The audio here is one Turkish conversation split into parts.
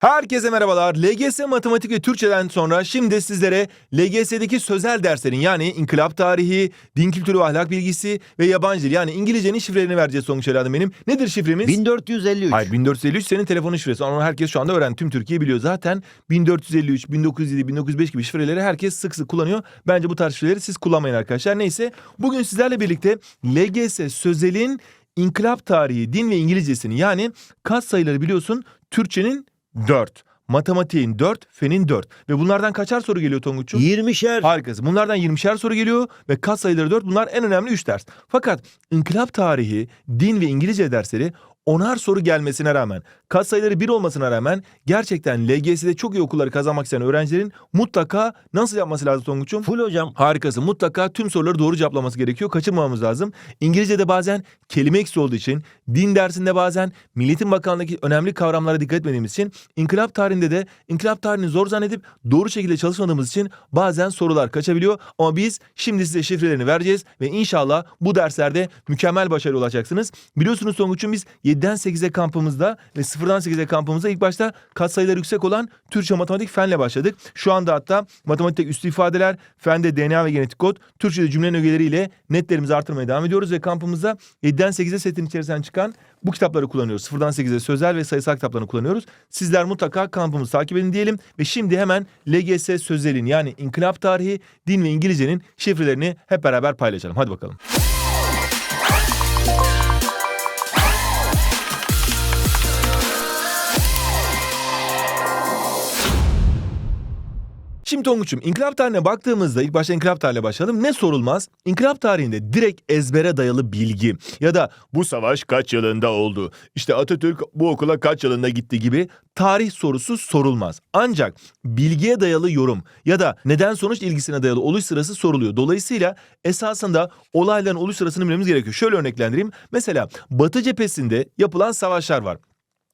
Herkese merhabalar. LGS Matematik ve Türkçeden sonra şimdi sizlere LGS'deki sözel derslerin yani inkılap tarihi, din kültürü ve ahlak bilgisi ve yabancı dil yani İngilizcenin şifrelerini vereceğiz sonuç evladım benim. Nedir şifremiz? 1453. Hayır 1453 senin telefonun şifresi. Onu herkes şu anda öğrendi. Tüm Türkiye biliyor. Zaten 1453, 1907, 1905 gibi şifreleri herkes sık sık kullanıyor. Bence bu tarz şifreleri siz kullanmayın arkadaşlar. Neyse bugün sizlerle birlikte LGS sözelin inkılap tarihi, din ve İngilizcesini yani kat sayıları biliyorsun Türkçenin 4. Matematiğin 4, fenin 4. Ve bunlardan kaçar soru geliyor Tonguç'um? 20'şer. Harikasın. Bunlardan 20'şer soru geliyor ve kat sayıları 4. Bunlar en önemli 3 ders. Fakat inkılap tarihi, din ve İngilizce dersleri onar soru gelmesine rağmen, kat sayıları 1 olmasına rağmen gerçekten LGS'de çok iyi okulları kazanmak isteyen öğrencilerin mutlaka nasıl yapması lazım Tonguç'um? Full hocam. Harikasın. Mutlaka tüm soruları doğru cevaplaması gerekiyor. Kaçırmamamız lazım. İngilizce'de bazen kelime eksi olduğu için, din dersinde bazen Milliyetin Bakanlığı'ndaki önemli kavramlara dikkat etmediğimiz için, inkılap tarihinde de inkılap tarihini zor zannedip doğru şekilde çalışmadığımız için bazen sorular kaçabiliyor. Ama biz şimdi size şifrelerini vereceğiz ve inşallah bu derslerde mükemmel başarı olacaksınız. Biliyorsunuz Tonguç'un biz 7'den 8'e kampımızda ve 0'dan 8'e kampımızda ilk başta katsayıları yüksek olan Türkçe matematik fenle başladık. Şu anda hatta matematikte üstü ifadeler, fende DNA ve genetik kod, Türkçe'de cümlenin ögeleriyle netlerimizi artırmaya devam ediyoruz ve kampımızda 7'den 8'e setin içerisinden çıkan bu kitapları kullanıyoruz. 0'dan 8'e sözel ve sayısal kitaplarını kullanıyoruz. Sizler mutlaka kampımızı takip edin diyelim ve şimdi hemen LGS sözelin yani inkılap tarihi, din ve İngilizcenin şifrelerini hep beraber paylaşalım. Hadi bakalım. Şimdi Tonguç'um inkılap tarihine baktığımızda ilk başta inkılap tarihiyle başlayalım. Ne sorulmaz? İnkılap tarihinde direkt ezbere dayalı bilgi ya da bu savaş kaç yılında oldu? İşte Atatürk bu okula kaç yılında gitti gibi tarih sorusu sorulmaz. Ancak bilgiye dayalı yorum ya da neden sonuç ilgisine dayalı oluş sırası soruluyor. Dolayısıyla esasında olayların oluş sırasını bilmemiz gerekiyor. Şöyle örneklendireyim. Mesela Batı cephesinde yapılan savaşlar var.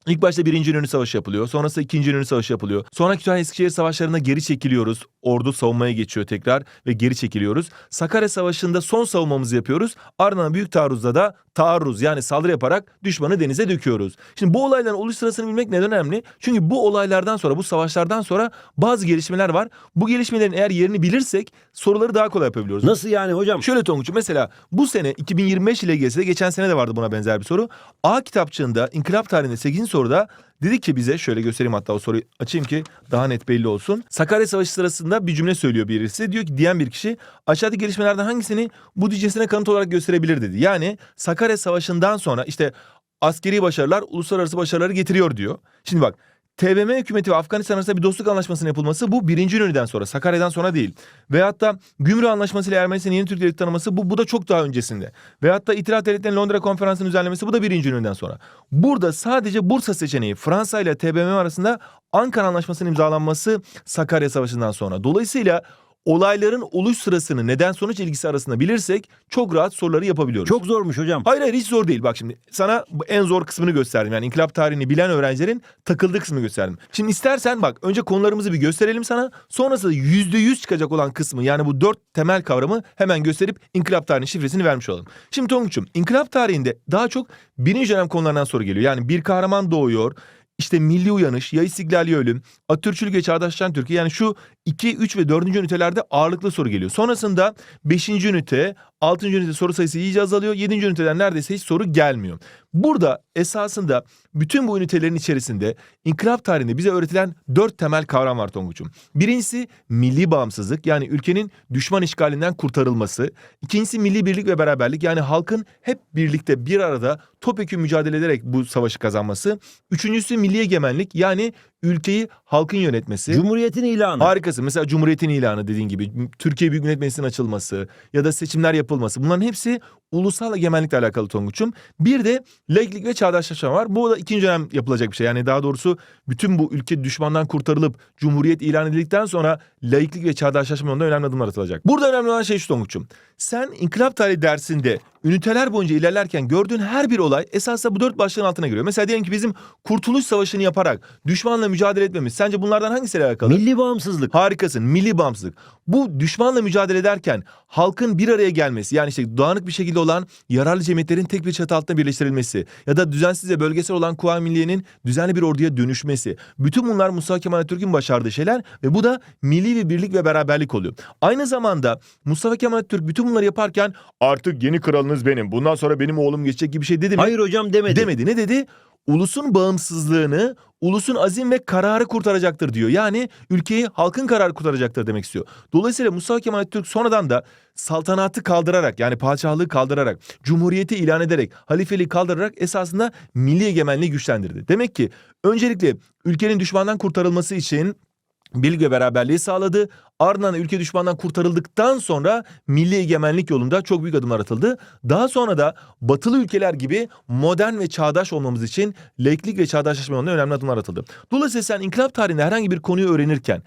İlk başta Birinci İnönü Savaşı yapılıyor. Sonrasında İkinci İnönü Savaşı yapılıyor. Sonra Kütahya Eskişehir Savaşlarına geri çekiliyoruz. Ordu savunmaya geçiyor tekrar ve geri çekiliyoruz. Sakarya Savaşı'nda son savunmamızı yapıyoruz. Ardından Büyük Taarruz'da da taarruz yani saldırı yaparak düşmanı denize döküyoruz. Şimdi bu olayların oluş sırasını bilmek neden önemli? Çünkü bu olaylardan sonra, bu savaşlardan sonra bazı gelişmeler var. Bu gelişmelerin eğer yerini bilirsek soruları daha kolay yapabiliyoruz. Nasıl yani hocam? Şöyle Tonguç'um mesela bu sene 2025 ile LGS'de geçen sene de vardı buna benzer bir soru. A kitapçığında inkılap tarihinde 8. soruda dedi ki bize şöyle göstereyim hatta o soruyu açayım ki daha net belli olsun. Sakarya Savaşı sırasında bir cümle söylüyor birisi. Diyor ki diyen bir kişi aşağıdaki gelişmelerden hangisini bu diyecesine kanıt olarak gösterebilir dedi. Yani Sakarya Savaşı'ndan sonra işte askeri başarılar uluslararası başarıları getiriyor diyor. Şimdi bak TBMM hükümeti ve Afganistan arasında bir dostluk anlaşmasının yapılması bu birinci İnönü'den sonra, Sakarya'dan sonra değil. Veyahut da Gümrük Anlaşması ile Ermenistan'ın yeni Türk devleti tanıması bu, bu da çok daha öncesinde. Veyahut da İtilaf Devletleri'nin Londra Konferansı'nın düzenlemesi bu da birinci İnönü'den sonra. Burada sadece Bursa seçeneği Fransa ile TBMM arasında Ankara Anlaşması'nın imzalanması Sakarya Savaşı'ndan sonra. Dolayısıyla olayların oluş sırasını neden sonuç ilgisi arasında bilirsek çok rahat soruları yapabiliyoruz. Çok zormuş hocam. Hayır hayır hiç zor değil. Bak şimdi sana en zor kısmını gösterdim. Yani inkılap tarihini bilen öğrencilerin takıldığı kısmını gösterdim. Şimdi istersen bak önce konularımızı bir gösterelim sana. Sonrasında yüzde yüz çıkacak olan kısmı yani bu dört temel kavramı hemen gösterip inkılap tarihinin şifresini vermiş olalım. Şimdi Tonguç'um inkılap tarihinde daha çok birinci dönem konularından soru geliyor. Yani bir kahraman doğuyor. İşte milli uyanış, ya istiklal ya ölüm, Atatürkçülük ve çağdaşlaşan Türkiye yani şu 2, 3 ve 4. ünitelerde ağırlıklı soru geliyor. Sonrasında 5. ünite, 6. ünite soru sayısı iyice azalıyor. 7. üniteden neredeyse hiç soru gelmiyor. Burada esasında bütün bu ünitelerin içerisinde inkılap tarihinde bize öğretilen dört temel kavram var Tonguç'um. Birincisi milli bağımsızlık yani ülkenin düşman işgalinden kurtarılması. İkincisi milli birlik ve beraberlik yani halkın hep birlikte bir arada topyekun mücadele ederek bu savaşı kazanması. Üçüncüsü milli egemenlik yani ülkeyi halkın yönetmesi. Cumhuriyetin ilanı. Harikasın. Mesela Cumhuriyet'in ilanı dediğin gibi Türkiye Büyük Millet Meclisi'nin açılması ya da seçimler yapılması. Bunların hepsi ulusal egemenlikle alakalı Tonguç'um. Bir de laiklik ve çağdaşlaşma var. Bu da ikinci dönem yapılacak bir şey. Yani daha doğrusu bütün bu ülke düşmandan kurtarılıp Cumhuriyet ilan edildikten sonra laiklik ve çağdaşlaşma yolunda önemli adımlar atılacak. Burada önemli olan şey şu Tonguç'um. Sen inkılap tarihi dersinde üniteler boyunca ilerlerken gördüğün her bir olay esasında bu dört başlığın altına giriyor. Mesela diyelim ki bizim Kurtuluş Savaşı'nı yaparak düşmanla mücadele etmemiz. Sence bunlardan hangisiyle alakalı? Milli bağımsızlık. Harikasın. Milli bağımsızlık. Bu düşmanla mücadele ederken halkın bir araya gelmesi yani işte dağınık bir şekilde şekilde olan yararlı cemiyetlerin tek bir çatı altında birleştirilmesi ya da düzensiz ve bölgesel olan Kuvayi Milliye'nin düzenli bir orduya dönüşmesi. Bütün bunlar Mustafa Kemal Atatürk'ün başardığı şeyler ve bu da milli bir birlik ve beraberlik oluyor. Aynı zamanda Mustafa Kemal Atatürk bütün bunları yaparken artık yeni kralınız benim. Bundan sonra benim oğlum geçecek gibi bir şey dedi mi? Hayır hocam demedi. Demedi. Ne dedi? Ulusun bağımsızlığını, ulusun azim ve kararı kurtaracaktır diyor. Yani ülkeyi halkın kararı kurtaracaktır demek istiyor. Dolayısıyla Mustafa Kemal Atatürk sonradan da saltanatı kaldırarak yani padişahlığı kaldırarak, cumhuriyeti ilan ederek, halifeliği kaldırarak esasında milli egemenliği güçlendirdi. Demek ki öncelikle ülkenin düşmandan kurtarılması için birlik ve beraberliği sağladı. Ardından ülke düşmandan kurtarıldıktan sonra milli egemenlik yolunda çok büyük adımlar atıldı. Daha sonra da batılı ülkeler gibi modern ve çağdaş olmamız için laiklik ve çağdaşlaşma yolunda önemli adımlar atıldı. Dolayısıyla sen inkılap tarihinde herhangi bir konuyu öğrenirken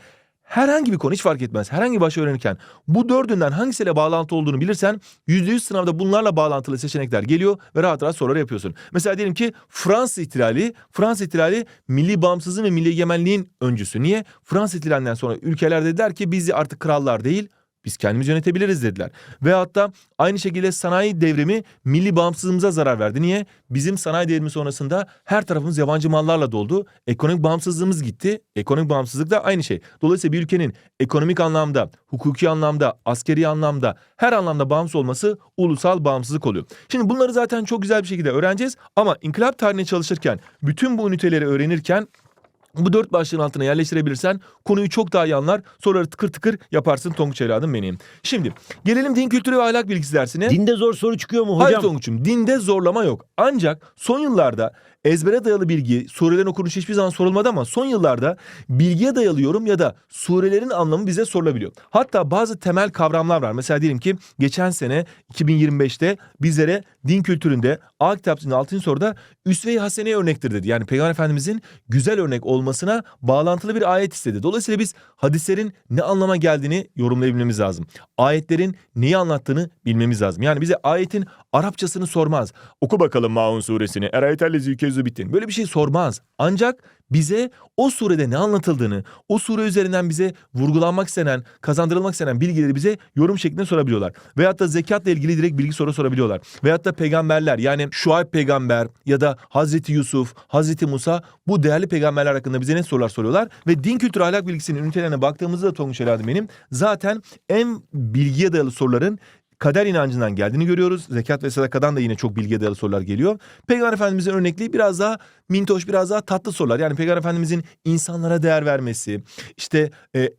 herhangi bir konu hiç fark etmez. Herhangi bir başlığı öğrenirken bu dördünden hangisiyle bağlantı olduğunu bilirsen %100 sınavda bunlarla bağlantılı seçenekler geliyor ve rahat rahat soruları yapıyorsun. Mesela diyelim ki Fransız ihtilali, Fransız ihtilali milli bağımsızlığın ve milli egemenliğin öncüsü. Niye? Fransız ihtilalinden sonra ülkeler dediler ki biz artık krallar değil biz kendimiz yönetebiliriz dediler. Ve hatta aynı şekilde sanayi devrimi milli bağımsızlığımıza zarar verdi. Niye? Bizim sanayi devrimi sonrasında her tarafımız yabancı mallarla doldu. Ekonomik bağımsızlığımız gitti. Ekonomik bağımsızlık da aynı şey. Dolayısıyla bir ülkenin ekonomik anlamda, hukuki anlamda, askeri anlamda her anlamda bağımsız olması ulusal bağımsızlık oluyor. Şimdi bunları zaten çok güzel bir şekilde öğreneceğiz. Ama inkılap tarihine çalışırken, bütün bu üniteleri öğrenirken bu dört başlığın altına yerleştirebilirsen konuyu çok daha iyi anlar. Soruları tıkır tıkır yaparsın Tonguç evladım benim. Şimdi gelelim din kültürü ve ahlak bilgisi dersine. Dinde zor soru çıkıyor mu Hayır hocam? Tonguç'um dinde zorlama yok. Ancak son yıllarda ezbere dayalı bilgi surelerin okunuşu hiçbir zaman sorulmadı ama son yıllarda bilgiye dayalı yorum ya da surelerin anlamı bize sorulabiliyor. Hatta bazı temel kavramlar var. Mesela diyelim ki geçen sene 2025'te bizlere din kültüründe A kitapçının 6. soruda Üsve-i Hasene'ye örnektir dedi. Yani Peygamber Efendimizin güzel örnek olmasına bağlantılı bir ayet istedi. Dolayısıyla biz hadislerin ne anlama geldiğini yorumlayabilmemiz lazım. Ayetlerin neyi anlattığını bilmemiz lazım. Yani bize ayetin Arapçasını sormaz. Oku bakalım Maun suresini. Erayetellezi yükezü bittin. Böyle bir şey sormaz. Ancak bize o surede ne anlatıldığını, o sure üzerinden bize vurgulanmak istenen, kazandırılmak istenen bilgileri bize yorum şeklinde sorabiliyorlar. Veyahut da zekatla ilgili direkt bilgi soru sorabiliyorlar. Veyahut da peygamberler yani Şuayb peygamber ya da Hazreti Yusuf, Hazreti Musa bu değerli peygamberler hakkında bize ne sorular soruyorlar. Ve din kültürü ahlak bilgisinin ünitelerine baktığımızda da Tonguç Eladı benim zaten en bilgiye dayalı soruların kader inancından geldiğini görüyoruz. Zekat ve sadakadan da yine çok bilgiye dayalı sorular geliyor. Peygamber Efendimizin örnekliği biraz daha mintoş, biraz daha tatlı sorular. Yani Peygamber Efendimizin insanlara değer vermesi, işte e,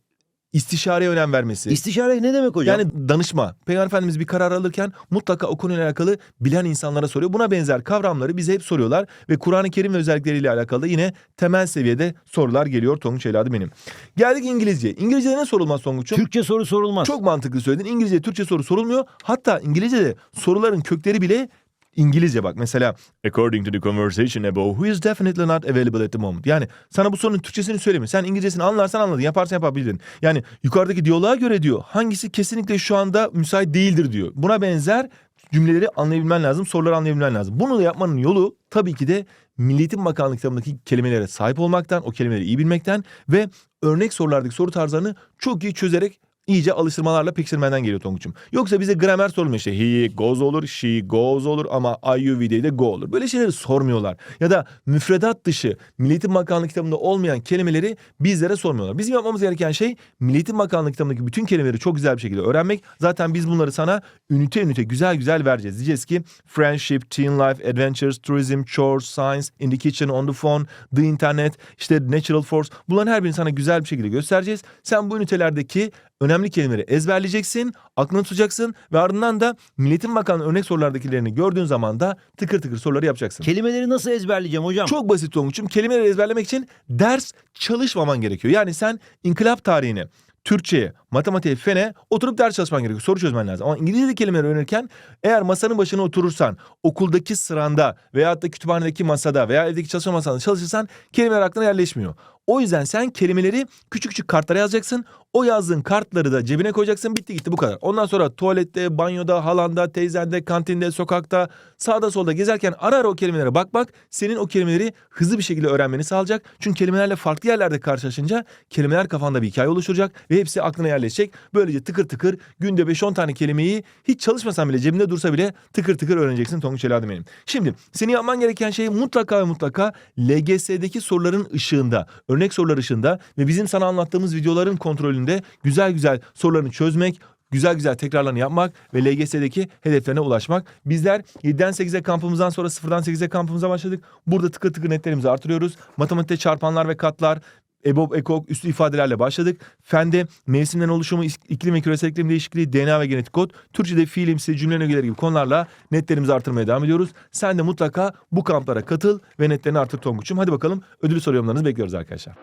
istişareye önem vermesi. İstişare ne demek hocam? Yani danışma. Peygamber Efendimiz bir karar alırken mutlaka o konuyla alakalı bilen insanlara soruyor. Buna benzer kavramları bize hep soruyorlar. Ve Kur'an-ı Kerim ve özellikleriyle alakalı yine temel seviyede sorular geliyor Tonguç evladı benim. Geldik İngilizce. İngilizce'de ne sorulmaz Tonguç'um? Türkçe soru sorulmaz. Çok mantıklı söyledin. İngilizce, Türkçe soru sorulmuyor. Hatta İngilizce'de soruların kökleri bile İngilizce bak mesela according to the conversation above who is definitely not available at the moment. Yani sana bu sorunun Türkçesini söylemiyor. Sen İngilizcesini anlarsan anladın. Yaparsan yapabilirdin. Yani yukarıdaki diyaloğa göre diyor hangisi kesinlikle şu anda müsait değildir diyor. Buna benzer cümleleri anlayabilmen lazım, soruları anlayabilmen lazım. Bunu da yapmanın yolu tabii ki de Milli Eğitim Bakanlığı kitabındaki kelimelere sahip olmaktan, o kelimeleri iyi bilmekten ve örnek sorulardaki soru tarzlarını çok iyi çözerek iyice alıştırmalarla pekiştirmeden geliyor Tonguç'um. Yoksa bize gramer sorulmuyor işte he goes olur, she goes olur ama IUV'de de go olur. Böyle şeyleri sormuyorlar. Ya da müfredat dışı Milli Eğitim Bakanlığı kitabında olmayan kelimeleri bizlere sormuyorlar. Bizim yapmamız gereken şey Milli Eğitim Bakanlığı kitabındaki bütün kelimeleri çok güzel bir şekilde öğrenmek. Zaten biz bunları sana ünite ünite güzel güzel vereceğiz. Diyeceğiz ki friendship, teen life, adventures, tourism, chores, science, in the kitchen, on the phone, the internet, işte natural force. Bunların her birini sana güzel bir şekilde göstereceğiz. Sen bu ünitelerdeki önemli kelimeleri ezberleyeceksin, aklına tutacaksın ve ardından da Milletin Bakanlığı örnek sorulardakilerini gördüğün zaman da tıkır tıkır soruları yapacaksın. Kelimeleri nasıl ezberleyeceğim hocam? Çok basit Tonguç'um. Kelimeleri ezberlemek için ders çalışmaman gerekiyor. Yani sen inkılap tarihine, Türkçe'ye, matematiğe, fene oturup ders çalışman gerekiyor. Soru çözmen lazım. Ama İngilizce kelimeleri öğrenirken eğer masanın başına oturursan, okuldaki sıranda veyahut da kütüphanedeki masada veya evdeki çalışma masasında çalışırsan kelimeler aklına yerleşmiyor. O yüzden sen kelimeleri küçük küçük kartlara yazacaksın. O yazdığın kartları da cebine koyacaksın. Bitti gitti bu kadar. Ondan sonra tuvalette, banyoda, halanda, teyzende, kantinde, sokakta, sağda solda gezerken ara ara o kelimelere bak bak. Senin o kelimeleri hızlı bir şekilde öğrenmeni sağlayacak. Çünkü kelimelerle farklı yerlerde karşılaşınca kelimeler kafanda bir hikaye oluşturacak ve hepsi aklına yerleşecek. Böylece tıkır tıkır günde 5-10 tane kelimeyi hiç çalışmasan bile cebinde dursa bile tıkır tıkır öğreneceksin Tonguç evladım benim. Şimdi senin yapman gereken şey mutlaka ve mutlaka LGS'deki soruların ışığında, örnek sorular ışığında ve bizim sana anlattığımız videoların kontrolünde güzel güzel sorularını çözmek, güzel güzel tekrarlarını yapmak ve LGS'deki hedeflerine ulaşmak. Bizler 7'den 8'e kampımızdan sonra 0'dan 8'e kampımıza başladık. Burada tıkır tıkır netlerimizi artırıyoruz. Matematikte çarpanlar ve katlar, EBOB, EKOK, üslü ifadelerle başladık. Fende mevsimlerin oluşumu, iklim ve küresel iklim değişikliği, DNA ve genetik kod, Türkçe'de fiilimsi, cümle ögeleri gibi konularla netlerimizi artırmaya devam ediyoruz. Sen de mutlaka bu kamplara katıl ve netlerini artır Tonguç'um. Hadi bakalım ödülü soru yorumlarınızı bekliyoruz arkadaşlar.